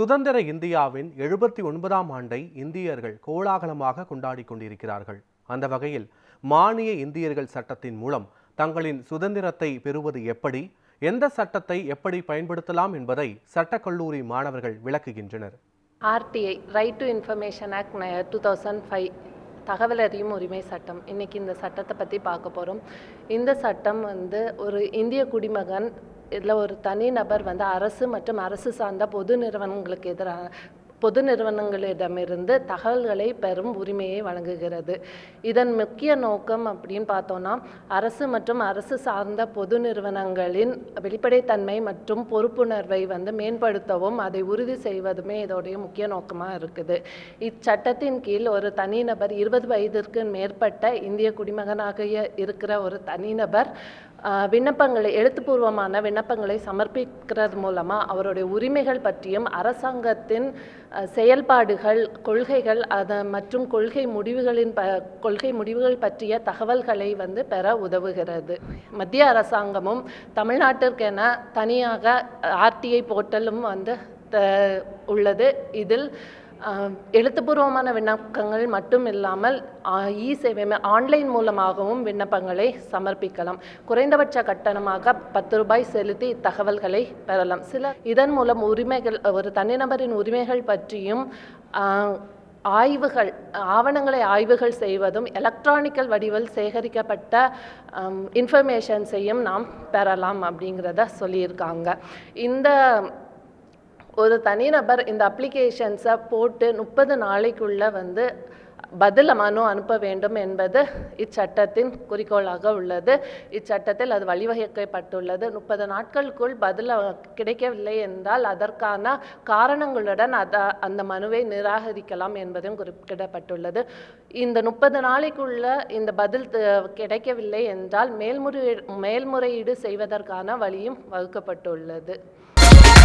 சுதந்திர இந்தியாவின் எழுபத்தி ஒன்பதாம் ஆண்டை இந்தியர்கள் கோலாகலமாக கொண்டாடி கொண்டிருக்கிறார்கள். அந்த வகையில் மானிய இந்தியர்கள் சட்டத்தின் மூலம் தங்களின் சுதந்திரத்தை பெறுவது எப்படி எந்த சட்டத்தை எப்படி பயன்படுத்தலாம் என்பதை சட்டக்கல்லூரி மாணவர்கள் விளக்குகின்றனர். RTI right to information act two thousand five தகவல் அறியும் உரிமை சட்டம். இன்னைக்கு இந்த சட்டத்தை பற்றி பார்க்க போகிறோம் இந்த சட்டம் வந்து ஒரு இந்திய குடிமகன் இதில் ஒரு தனிநபர் வந்து அரசு மற்றும் அரசு சார்ந்த பொது நிறுவனங்களுக்கு எதிராக பொது நிறுவனங்களிடமிருந்து தகவல்களை பெறும் உரிமையை வழங்குகிறது. இதன் முக்கிய நோக்கம் அப்படின்னு பார்த்தோன்னா அரசு மற்றும் அரசு சார்ந்த பொது நிறுவனங்களின் வெளிப்படைத்தன்மை மற்றும் பொறுப்புணர்வை வந்து மேம்படுத்தவும் அதை உறுதி செய்வதுமே இதோடைய முக்கிய நோக்கமாக இருக்குது. இச்சட்டத்தின் கீழ் ஒரு தனிநபர் இருபது வயதிற்கு மேற்பட்ட இந்திய குடிமகனாக இருக்கிற ஒரு தனிநபர் விண்ணப்பங்களை எழுத்துப்பூர்வமான விண்ணப்பங்களை சமர்ப்பிக்கிறது மூலமாக அவருடைய உரிமைகள் பற்றியும் அரசாங்கத்தின் செயல்பாடுகள் கொள்கைகள் அதை மற்றும் கொள்கை முடிவுகளின் ப கொள்கை முடிவுகள் பற்றிய தகவல்களை வந்து பெற உதவுகிறது. மத்திய அரசாங்கமும் தமிழ்நாட்டிற்கென தனியாக ஆர்டிஐ போர்ட்டலும் வந்து த- உள்ளது. இதில் எழுத்துப்பூர்வமான விண்ணப்பங்கள் மட்டும் இல்லாமல் இ சேவை ஆன்லைன் மூலமாகவும் விண்ணப்பங்களை சமர்ப்பிக்கலாம். குறைந்தபட்ச கட்டணமாக பத்து ரூபாய் செலுத்தி தகவல்களை பெறலாம். சில இதன் மூலம் உரிமைகள் ஒரு தனிநபரின் உரிமைகள் பற்றியும் ஆய்வுகள் ஆவணங்களை ஆய்வுகள் செய்வதும் எலக்ட்ரானிக்கல் வடிவில் சேகரிக்கப்பட்ட இன்ஃபர்மேஷன்ஸையும் நாம் பெறலாம் அப்படிங்கிறத சொல்லியிருக்காங்க. இந்த ஒரு தனிநபர் இந்த அப்ளிகேஷன்ஸை போட்டு முப்பது நாளைக்குள்ள வந்து பதில் மனு அனுப்ப வேண்டும் என்பது இச்சட்டத்தின் குறிக்கோளாக உள்ளது. இச்சட்டத்தில் அது வழிவகைக்கப்பட்டுள்ளது. முப்பது நாட்களுக்குள் பதில் கிடைக்கவில்லை என்றால் அதற்கான காரணங்களுடன் அத அந்த மனுவை நிராகரிக்கலாம் என்பதும் குறிப்பிடப்பட்டுள்ளது இந்த முப்பது நாளைக்குள்ள இந்த பதில் கிடைக்கவில்லை என்றால் மேல்முறையீடு மேல்முறையீடு செய்வதற்கான வழியும் வகுக்கப்பட்டுள்ளது.